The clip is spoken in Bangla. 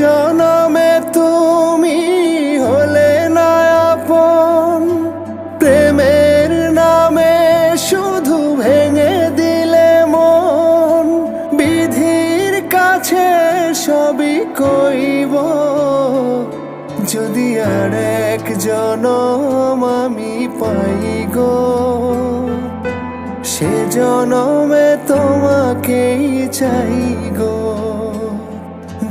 জনমে তুমি হলে না আপন। প্রেমের নামে শুধু ভেঙে দিলে মন। বিধির কাছে সবই কইব। যদি আর এক জনম আমি পাই গো, সে জনমে তোমাকেই চাই গো।